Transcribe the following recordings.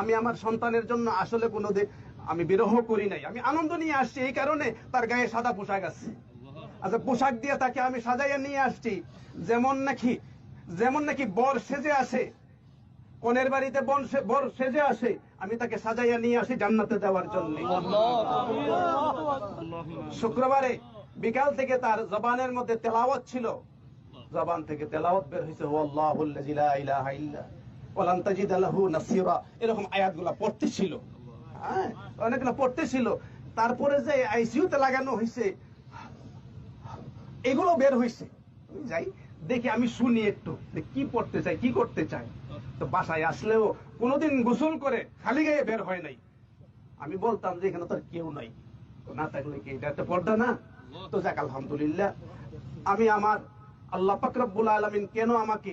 আমি আমার সন্তানের জন্য আসলে কোনোদিন আমি বিরহ করি নাই। আমি আনন্দ নিয়ে আসছি, এই কারণে তার গায়ে সাদা পোশাক আছে। আচ্ছা পোশাক দিয়ে তাকে আমি সাজাইয়া নিয়ে আসছি। যেমন নাকি যেমন নাকি বর সেজে আসে, কনের বাড়িতে বন বর সেজে আসে, আমি তাকে সাজাইয়া নিয়ে আসি জান্নাতে যাওয়ার জন্য। শুক্রবারে বিকাল থেকে তার জবানের মধ্যে তেলাওয়াত ছিল। জবান থেকে তেলাওয়াত বের হয়েছে ও আল্লাহুল্লাযী এরকম আয়াতগুলো পড়তেছিল হ্যাঁ অনেকগুলো পড়তেছিল তারপরে যে আইসিইউতে লাগানো হয়েছে এগুলো বের হয়েছে যাই, দেখি আমি শুনি একটু কি পড়তে চাই, কি করতে চাই। তো বাসায় আসলেও কোনোদিন গোসল করে খালি গায়ে বের হয় নাই। আমি বলতাম যে এখানে তো কেউ নাই। না থাকলে কি এটা একটা পর্দা না? তো যাক, আলহামদুলিল্লাহ। আমি আমার আল্লাহ পাকরাবুল আলমিন কেন আমাকে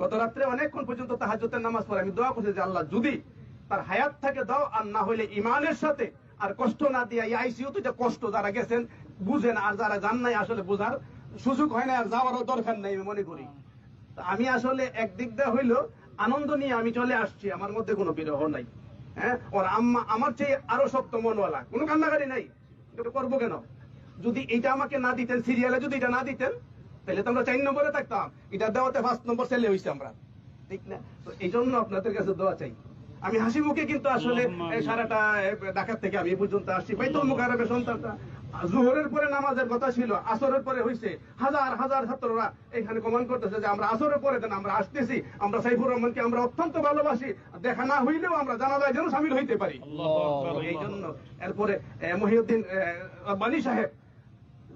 গত রাত্রে অনেকক্ষণ পর্যন্ত তাহাজ্জুদের নামাজ পড়ে। আমি দোয়া করছি যে আল্লাহ যদি তার হায়াত থাকে দাও, আর না হইলে ইমানের সাথে আর কষ্ট না দিয়া এই আইসিইউ তো যে কষ্ট যারা গেছেন, বুঝেন আর যারা জান নাই আসলে বোঝার সুযোগ হয় না আর যাওয়ারও দরকার নেই, আমি মনে করি। আমি আসলে একদিক দিয়ে হইল আনন্দ নিয়ে আমি চলে আসছি, আমার মধ্যে কোনো বিরহ নাই। হ্যাঁ? ওর আম্মা আমার চেয়ে আরও শক্ত মনওয়ালা, কোনো কান্নাকারি নাই। এটা করব কেন? যদি এটা আমাকে না দিতেন সিরিয়ালে যদি এটা না দিতেন তাহলে তো আমরা চার নম্বরে থাকতাম। এটা দেওয়াতে ফার্স্ট নম্বর ছেলে হয়েছে আমরা। ঠিক না? তো এই জন্য আপনাদের কাছে দোয়া চাই। আমি হাসি মুখে কিন্তু আসলে সারাটা ঢাকার থেকে আমি পর্যন্ত আসছি। বাইতুল মুকাররমের সন্তানটা। জোহরের পরে নামাজের কথা ছিল আসরের পরে হইছে। হাজার হাজার ছাত্ররা এখানে কমান করতেছে যে আমরা আসরের পরে দেন আমরা আসতেছি আমরা সাইফুর রহমানকে আমরা অত্যন্ত ভালোবাসি। দেখা না হইলেও আমরা জানাজায় যেন সামিল হইতে পারি। এই জন্য এরপরে মহিউদ্দিন বানী সাহেব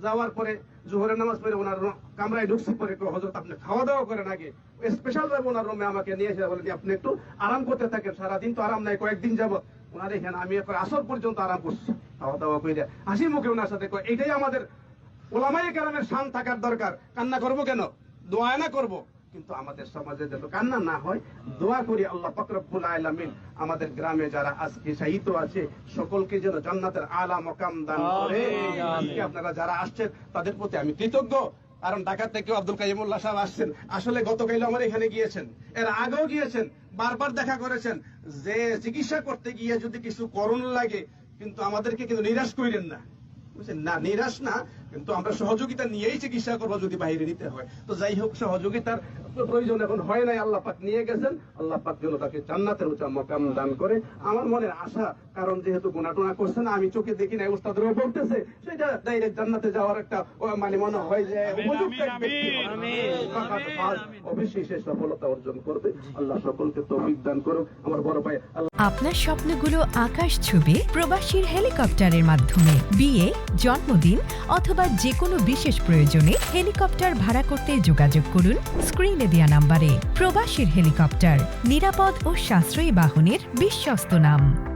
যাওয়ার পরে জোহরের নামাজ পড়ে ওনার কামরায় ঢুকছি, পরে একটু হজরত, আপনি খাওয়া দাওয়া করেন আগে। স্পেশাল ভাবে ওনার রুমে আমাকে নিয়ে এসে বলে আপনি একটু আরাম করতে থাকেন? সারাদিন তো আরাম নাই, কয়েকদিন যাব ওনার এখানে আমি এখন আসর পর্যন্ত আরাম করছি খাওয়া দাওয়া করে হাসি মুখে ওনার সাথে এটাই আমাদের ওলামাই কেরামের শান থাকার দরকার। কান্না করব কেন? দোয়া না করব? কিন্তু আমাদের সমাজে যাতে কান্না না হয় দোয়া করি আল্লাহ ফকরবুল আলামিন আমাদের গ্রামে যারা আজকে শাহিত আছে সকলকে যেন জান্নাতের আলা মকাম দান করে। আজকে আপনারা যারা আসছেন তাদের প্রতি আমি কৃতজ্ঞ। কারণ ঢাকা থেকে আব্দুল কাইমুল্লাহ সাহেব আসছেন। আসলে গতকাল আমার এখানে গিয়েছেন। এর আগেও গিয়েছেন বারবার দেখা করেছেন। যে চিকিৎসা করতে গিয়ে যদি কিছু করণ লাগে কিন্তু আমাদেরকে কিন্তু নিরাশ করিলেন না। বুঝছেন? না নিরাশ না। কিন্তু আমরা সহযোগিতা নিয়েই চিকিৎসা করব যদি বাইরে নিতে হয়। তো যাই হোক সহযোগিতার প্রয়োজন এখন হয় নাই। আল্লাহ পাক নিয়ে গেছেন। আল্লাহ পাক যেন তাকে জান্নাতের উঁচা মকাম দান করে। আমার মনের আশা কারণ যেহেতু গুণাটুনা করছে না আমি চোখে দেখি না উস্তাদরাও বলতেছে সেটা ডাইরেক্ট জান্নাতে যাওয়ার একটা মানে মনে হয় যে সে সফলতা অর্জন করবে। আল্লাহ সকলকে তৌফিক দান করুক। আমার বড় ভাই আপনার স্বপ্নগুলো আকাশ ছুবে প্রবাসীর হেলিকপ্টারের মাধ্যমে। বিয়ে জন্মদিন অথবা যে কোনো বিশেষ প্রয়োজনে হেলিকপ্টার ভাড়া করতে যোগাযোগ করুন স্ক্রিনে দেওয়া নাম্বারে। প্রবাসীর হেলিকপ্টার, নিরাপদ ও সাশ্রয়ী বাহনের বিশ্বস্ত নাম।